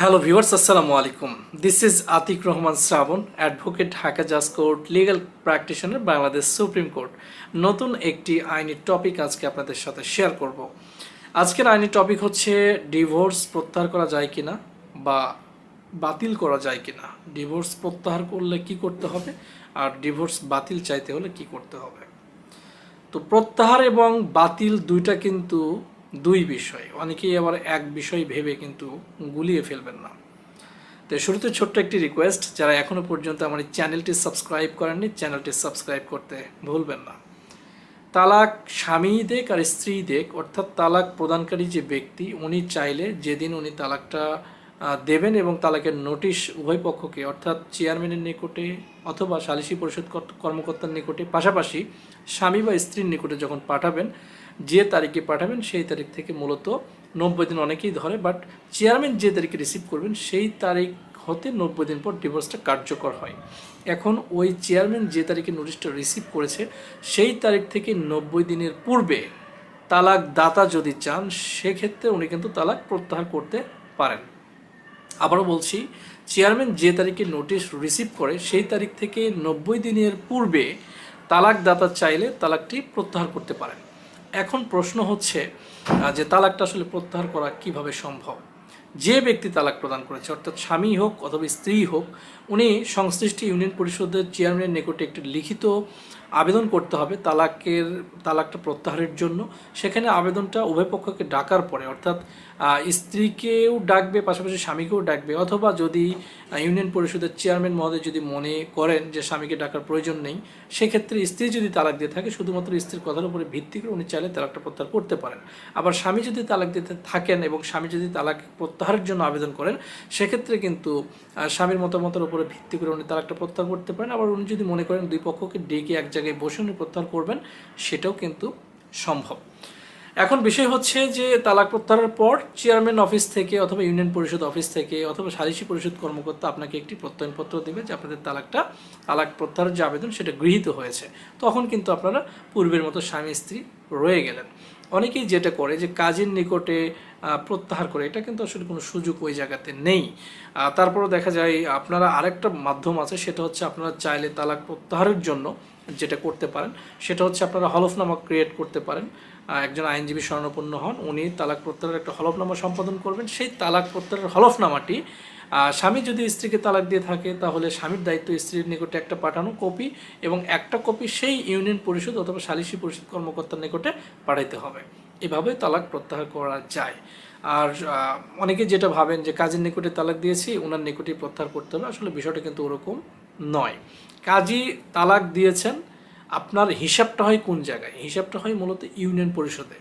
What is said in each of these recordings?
Hello viewers আসসালামু আলাইকুম this is Atik Rahman Shrabon advocate Dhaka জাজ court legal practitioner Bangladesh supreme court নতুন একটি আইনি টপিক আজকে আপনাদের সাথে শেয়ার করব। আজকের আইনি টপিক হচ্ছে ডিভোর্স প্রত্যাহার করা যায় কি না বা বাতিল করা যায় কি না ডিভোর্স প্রত্যাহার করলে কি করতে হবে আর ডিভোর্স বাতিল চাইতে হলে কি করতে হবে? তো প্রত্যাহার এবং বাতিল দুইটা কিন্তু দুই বিষয়। অনেকেই আবার এক বিষয় ভেবে কিন্তু গুলিয়ে ফেলবেন না। তো শুরুতে ছোট্ট একটি রিকোয়েস্ট যারা এখনও পর্যন্ত আমার এই চ্যানেলটি সাবস্ক্রাইব করেননি, চ্যানেলটি সাবস্ক্রাইব করতে ভুলবেন না। তালাক স্বামী দেখ আর স্ত্রী দেখ অর্থাৎ তালাক প্রদানকারী যে ব্যক্তি, উনি চাইলে যেদিন উনি তালাকটা দেবেন এবং তালাকের নোটিশ উভয় পক্ষকে, অর্থাৎ চেয়ারম্যানের নিকটে অথবা সালিসি পরিষদ কর্ত- কর্মকর্তার নিকটে, পাশাপাশি স্বামী বা স্ত্রীর নিকটে যখন পাঠাবেন যে তারিখে পাঠাবেন, সেই তারিখ থেকে মূলত নব্বই দিন অনেকেই ধরে বাট চেয়ারম্যান যে তারিখে রিসিভ করবেন, সেই তারিখ হতে নব্বই দিন পর ডিভোর্সটা কার্যকর হয়। এখন ওই চেয়ারম্যান যে তারিখে নোটিশটা রিসিভ করেছে, সেই তারিখ থেকে নব্বই দিনের পূর্বে তালাক দাতা যদি চান, সেক্ষেত্রে উনি কিন্তু তালাক প্রত্যাহার করতে পারেন। আবারও বলছি চেয়ারম্যান যে তারিখে নোটিশ রিসিভ করে, সেই তারিখ থেকে নব্বই দিনের পূর্বে তালাক দাতা চাইলে তালাকটি প্রত্যাহার করতে পারেন। এখন প্রশ্ন হচ্ছে যে তালাকটা আসলে প্রত্যাহার করা কীভাবে সম্ভব? যে ব্যক্তি তালাক প্রদান করেছে, অর্থাৎ স্বামী হোক অথবা স্ত্রী হোক, উনি সংশ্লিষ্ট ইউনিয়ন পরিষদের চেয়ারম্যানের নিকটে একটি লিখিত আবেদন করতে হবে তালাকের, তালাকটা প্রত্যাহারের জন্য। সেখানে আবেদনটা উভয় পক্ষকে ডাকার পরে, অর্থাৎ স্ত্রীকেও ডাকবে, পাশাপাশি স্বামীকেও ডাকবে, অথবা যদি ইউনিয়ন পরিষদের চেয়ারম্যান মহোদয় যদি মনে করেন যে স্বামীকে ডাকার প্রয়োজন নেই, সেক্ষেত্রে স্ত্রী যদি তালাক দিয়ে থাকে, শুধুমাত্র স্ত্রীর কথার উপরে ভিত্তি করে উনি চাইলে তালাকটা প্রত্যাহার করতে পারেন। আবার স্বামী যদি তালাক দিতে থাকেন এবং স্বামী যদি তালাক প্রত্যাহারের জন্য আবেদন করেন, সেক্ষেত্রে কিন্তু স্বামীর মতামতের উপরে ভিত্তি করে উনি তালাকটা প্রত্যাহার করতে পারেন। আবার উনি যদি মনে করেন দুই পক্ষকে ডেকে এক জায়গায় বসে উনি প্রত্যাহার করবেন, সেটাও কিন্তু সম্ভব। এখন বিষয় হচ্ছে যে, তালাক প্রত্যাহারের পর চেয়ারম্যান অফিস থেকে অথবা ইউনিয়ন পরিষদ অফিস থেকে অথবা সালিসি পরিষদ কর্মকর্তা আপনাকে একটি প্রত্যয়নপত্র দেবে যে আপনাদের তালাকটা, তালাক প্রত্যাহারের যে আবেদন সেটা গৃহীত হয়েছে। তখন কিন্তু আপনারা পূর্বের মতো স্বামী স্ত্রী রয়ে গেলেন। অনেকেই যেটা করে যে কাজের নিকটে প্রত্যাহার করে, এটা কিন্তু আসলে কোনো সুযোগ ওই জায়গাতে নেই। তারপরও দেখা যায় আপনারা আরেকটা মাধ্যম আছে, সেটা হচ্ছে আপনারা চাইলে তালাক প্রত্যাহারের জন্য যেটা করতে পারেন, সেটা হচ্ছে আপনারা হলফনামা ক্রিয়েট করতে পারেন। একজন আইনজীবী স্বর্ণপন্ন হন, উনি তালাক প্রত্যাহারের একটা হলফনামা সম্পাদন করবেন। সেই তালাক প্রত্যাহারের হলফনামাটি স্বামী যদি স্ত্রীকে তালাক দিয়ে থাকে, তাহলে স্বামীর দায়িত্ব স্ত্রীর নিকটে একটা পাঠানো কপি এবং একটা কপি সেই ইউনিয়ন পরিষদ অথবা সালিসি পরিষদ কর্মকর্তার নিকটে পাঠাইতে হবে। এভাবে তালাক প্রত্যাহার করা যায়। আর অনেকে যেটা ভাবেন যে কাজের নিকটে তালাক দিয়েছি ওনার নিকটেই প্রত্যাহার করতে হবে, আসলে বিষয়টা কিন্তু ওরকম নয়। কাজী তালাক দিয়েছেন, আপনার হিসাবটা হয় কোন জায়গায়? হিসাবটা হয় মূলত ইউনিয়ন পরিষদে।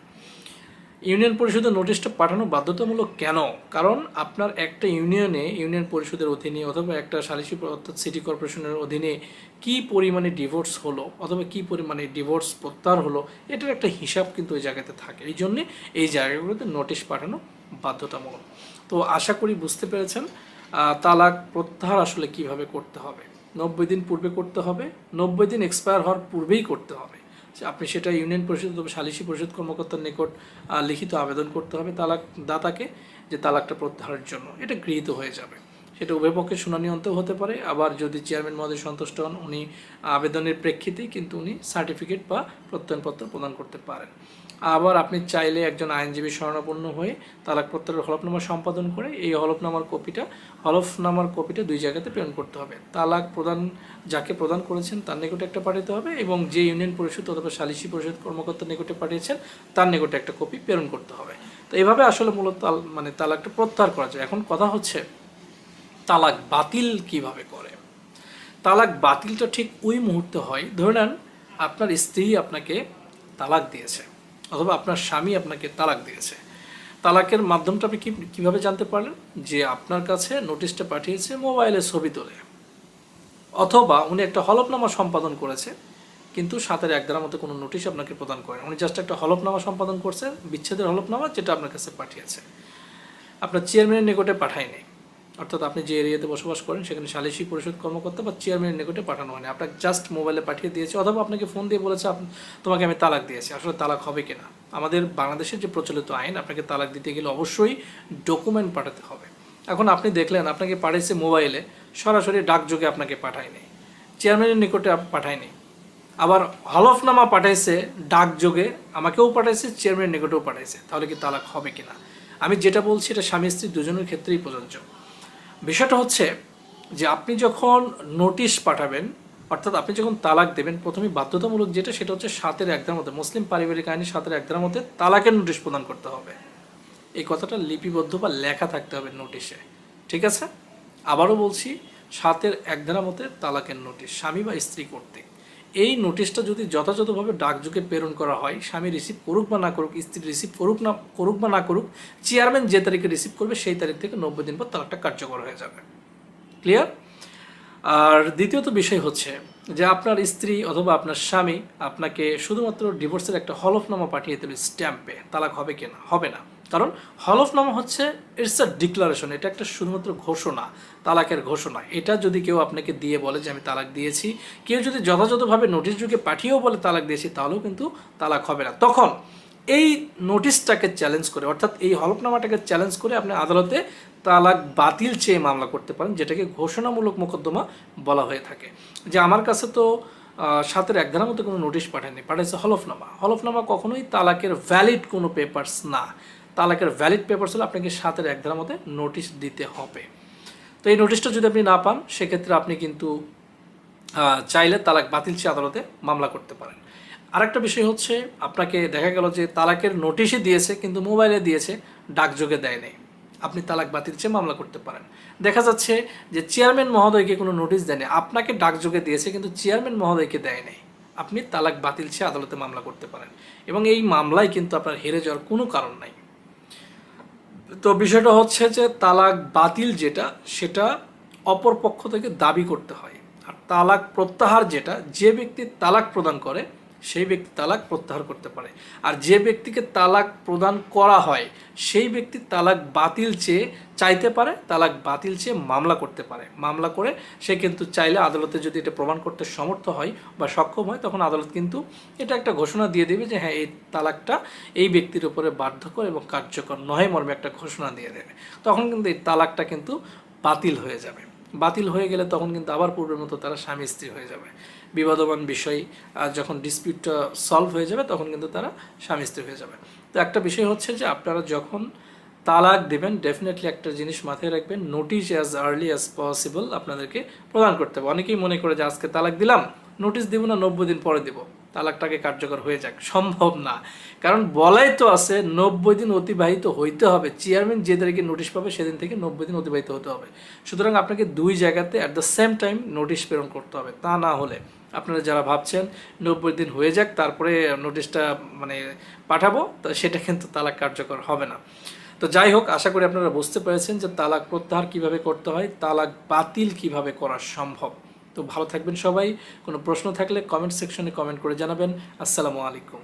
ইউনিয়ন পরিষদের নোটিশটা পাঠানো বাধ্যতামূলক কেন? কারণ আপনার একটা ইউনিয়নে, ইউনিয়ন পরিষদের অধীনে অথবা একটা সালিসি অর্থাৎ সিটি কর্পোরেশনের অধীনে কি পরিমাণে ডিভোর্স হলো অথবা কি পরিমাণে ডিভোর্স প্রত্যাহার হলো, এটার একটা হিসাব কিন্তু ওই জায়গাতে থাকে। এই জন্যে এই জায়গাগুলোতে নোটিশ পাঠানো বাধ্যতামূলক। তো আশা করি বুঝতে পেরেছেন তালাক প্রত্যাহার আসলে কীভাবে করতে হবে। নব্বই দিন পূর্বে করতে হবে, নব্বই দিন এক্সপায়ার হওয়ার পূর্বেই করতে হবে। আপনি সেটা ইউনিয়ন পরিষদ অথবা সালিসি পরিষদ কর্মকর্তার নিকট লিখিত আবেদন করতে হবে তালাক দাতাকে যে তালাকটা প্রত্যাহারের জন্য। এটা গৃহীত হয়ে যাবে। সেটা উভয় পক্ষের শুনানি অন্তেও হতে পারে। আবার যদি চেয়ারম্যান মহোদয় সন্তুষ্ট হন, উনি আবেদনের প্রেক্ষিতেই কিন্তু উনি সার্টিফিকেট বা প্রত্যয়নপত্র প্রদান করতে পারেন। আবার আপনি চাইলে একজন আইনজীবী শরণাপন্ন হয়ে তালাক প্রত্যাহারের হলফনামা সম্পাদন করে এই হলফনামার কপিটা হলফনামার কপিটা দুই জায়গাতে প্রেরণ করতে হবে। তালাক প্রদান যাকে প্রদান করেছেন তার নিকটে একটা পাঠাতে হবে এবং যে ইউনিয়ন পরিষদ অথবা সালিসি পরিষদ কর্মকর্তার নিকটে পাঠিয়েছেন তার নিকটে একটা কপি প্রেরণ করতে হবে। তো এইভাবে আসলে মূলত মানে তালাকটা প্রত্যাহার করা যায়। এখন কথা হচ্ছে তালাক বাতিল কীভাবে করে? তালাক বাতিলটা ঠিক ওই মুহূর্তে হয়। ধরে নেন, আপনার স্ত্রী আপনাকে তালাক দিয়েছে অথবা আপনার স্বামী আপনাকে তালাক দিয়েছে। তালাকের মাধ্যমটা আপনি কীভাবে জানতে পারলেন? যে আপনার কাছে নোটিশটা পাঠিয়েছে মোবাইলে ছবি তোলে। অথবা উনি একটা হলফনামা সম্পাদন করেছে, কিন্তু সাতের এক দ্বারা মতো কোনো নোটিশ আপনাকে প্রদান করেন। উনি জাস্ট একটা হলফনামা সম্পাদন করছে বিচ্ছেদের হলফনামা যেটা আপনার কাছে পাঠিয়েছে। আপনার চেয়ারম্যানের নিকটে পাঠায়নি। অর্থাৎ আপনি যে এরিয়াতে বসবাস করেন, সেখানে সালিসি পরিষদ কর্মকর্তা বা চেয়ারম্যানের নিকটে পাঠানো হয়নি। আপনাকে জাস্ট মোবাইলে পাঠিয়ে দিয়েছে, অথবা আপনাকে ফোন দিয়ে বলেছে তোমাকে আমি তালাক দিয়েছি। আসলে তালাক হবে কিনা? আমাদের বাংলাদেশের যে প্রচলিত আইন, আপনাকে তালাক দিতে গেলে অবশ্যই ডকুমেন্ট পাঠাতে হবে। এখন আপনি দেখলেন, আপনাকে পাঠিয়েছে মোবাইলে সরাসরি ডাকযোগে আপনাকে পাঠায়নি। চেয়ারম্যানের নিকটে পাঠায়নি। আবার হলফনামা পাঠাইছে ডাকযোগে, আমাকেও পাঠাইছে চেয়ারম্যানের নিকটেও পাঠাইছে। তাহলে কি তালাক হবে কিনা? আমি যেটা বলছি, এটা স্বামী স্ত্রী দুজনের ক্ষেত্রেই প্রযোজ্য। বিষয়টা হচ্ছে যে আপনি যখন নোটিশ পাঠাবেন, অর্থাৎ আপনি যখন তালাক দেবেন প্রথমে বাধ্যতামূলক যেটা, সেটা হচ্ছে সাতের একদার মধ্যে, মুসলিম পারিবারিক আইনে সাতের একদার মধ্যে তালাকের নোটিশ প্রদান করতে হবে। এই কথাটা লিপিবদ্ধ বা লেখা থাকতে হবে নোটিশে ঠিক আছে? আবারও বলছি, সাতের এক ধারা মতে তালাকের নোটিশ স্বামী বা স্ত্রী কর্তৃক। এই নোটিশটা যদি যথাযথভাবে ডাকযোগে প্রেরণ করা হয়, স্বামী রিসিভ করুক বা না করুক, স্ত্রী রিসিভ করুক না, করুক বা না করুক চেয়ারম্যান যে তারিখে রিসিভ করবে সেই তারিখ থেকে নব্বই দিন পর তালাকটা কার্যকর হয়ে যাবে। ক্লিয়ার আর দ্বিতীয়ত বিষয় হচ্ছে যে আপনার স্ত্রী অথবা আপনার স্বামী আপনাকে শুধুমাত্র ডিভোর্সের একটা হলফনামা পাঠিয়ে দেবে স্ট্যাম্পে তালাক হবে কিনা? হবে না। কারণ হলফনামা হচ্ছে ইটস আ ডিক্লারেশন এটা একটা শুধুমাত্র ঘোষণা, তালাকের ঘোষণা। এটা যদি কেউ আপনাকে দিয়ে বলে যে আমি তালাক দিয়েছি, কেউ যদি যথাযথভাবে নোটিশ যুগে পাঠিয়েও বলে তালাক দিয়েছি, তাহলেও কিন্তু তালাক হবে না। তখন এই নোটিশটাকে চ্যালেঞ্জ করে, অর্থাৎ এই হলফনামাটাকে চ্যালেঞ্জ করে আপনি আদালতে তালাক বাতিল চেয়ে মামলা করতে পারেন, যেটাকে ঘোষণামূলক মোকদ্দমা বলা হয়ে থাকে। যে আমার কাছে তো সাতের এক ধারার মতো কোনো নোটিশ পাঠায়নি পাঠাইছে হলফনামা হলফনামা কখনোই তালাকের ভ্যালিড কোনো পেপার্স না। তালাকের ভ্যালিড পেপার্স হলে আপনাকে সাতের এক ধারার মধ্যে নোটিশ দিতে হবে। তো এই নোটিশটা যদি আপনি না পান, সেক্ষেত্রে আপনি কিন্তু চাইলে তালাক বাতিল চেয়ে আদালতে মামলা করতে পারেন। আরেকটা বিষয় হচ্ছে, আপনাকে দেখা গেল যে তালাকের নোটিশই দিয়েছে, কিন্তু মোবাইলে দিয়েছে, ডাকযোগে দেয় নাই। আপনি তালাক বাতিল চেয়ে মামলা করতে পারেন। দেখা যাচ্ছে যে চেয়ারম্যান মহোদয়কে কোনো নোটিশ দেয়নি আপনাকে ডাকযোগে দিয়েছে, কিন্তু চেয়ারম্যান মহোদয়কে দেয় নাই। আপনি তালাক বাতিল চেয়ে আদালতে মামলা করতে পারেন। এবং এই মামলায় কিন্তু আপনার হেরে যাওয়ার কোনো কারণ নাই। তো বিষয়টা হচ্ছে যে তালাক বাতিল যেটা, সেটা অপর পক্ষ থেকে দাবি করতে হয়। আর তালাক প্রত্যাহার যেটা, যে ব্যক্তি তালাক প্রদান করে সেই ব্যক্তি তালাক প্রত্যাহার করতে পারে। আর যে ব্যক্তিকে তালাক প্রদান করা হয়, সেই ব্যক্তি তালাক বাতিল চেয়ে চাইতে পারে, তালাক বাতিল চেয়ে মামলা করতে পারে। মামলা করে সে কিন্তু চাইলে আদালতে যদি এটা প্রমাণ করতে সমর্থ হয় বা সক্ষম হয়, তখন আদালত কিন্তু এটা একটা ঘোষণা দিয়ে দেবে যে হ্যাঁ এই তালাকটা এই ব্যক্তির উপরে বাধ্যকর এবং কার্যকর নয় মর্মে একটা ঘোষণা দিয়ে দেবে। তখন কিন্তু এই তালাকটা কিন্তু বাতিল হয়ে যাবে। বাতিল হয়ে গেলে তখন কিন্তু আবার পূর্বের মতো তারা স্বামী স্ত্রী হয়ে যাবে। বিবাদমান বিষয়, আর যখন ডিসপিউটটা সলভ হয়ে যাবে, তখন কিন্তু তারা স্বামী স্ত্রী হয়ে যাবে। তো একটা বিষয় হচ্ছে যে, আপনারা যখন তালাক দেবেন ডেফিনেটলি একটা জিনিস মাথায় রাখবেন notice as early as possible আপনাদেরকে প্রদান করতে হবে। অনেকেই মনে করে যে, আজকে তালাক দিলাম নোটিশ দেবো না, নব্বই দিন পরে দিব। তালাকটাকে কার্যকর হয়ে যাক। সম্ভব না। কারণ বলাই তো আছে, নব্বই দিন অতিবাহিত হইতে হবে। চেয়ারম্যান যে তারিখে নোটিশ পাবে, সেদিন থেকে নব্বই দিন অতিবাহিত হতে হবে। সুতরাং আপনাকে দুই জায়গাতে at the same time notice প্রেরণ করতে হবে। তা না হলে আপনারা যারা ভাবছেন নব্বই দিন হয়ে যাক, তারপরে নোটিশটা মানে পাঠাবো, তো সেটা কিন্তু তালাক কার্যকর হবে না। তো যাই হোক, আশা করি আপনারা বুঝতে পেরেছেন যে তালাক প্রত্যাহার কীভাবে করতে হয়, তালাক বাতিল কীভাবে করা সম্ভব। তো ভালো থাকবেন সবাই। কোনো প্রশ্ন থাকলে কমেন্ট সেকশনে কমেন্ট করে জানাবেন। আসসালামু আলাইকুম।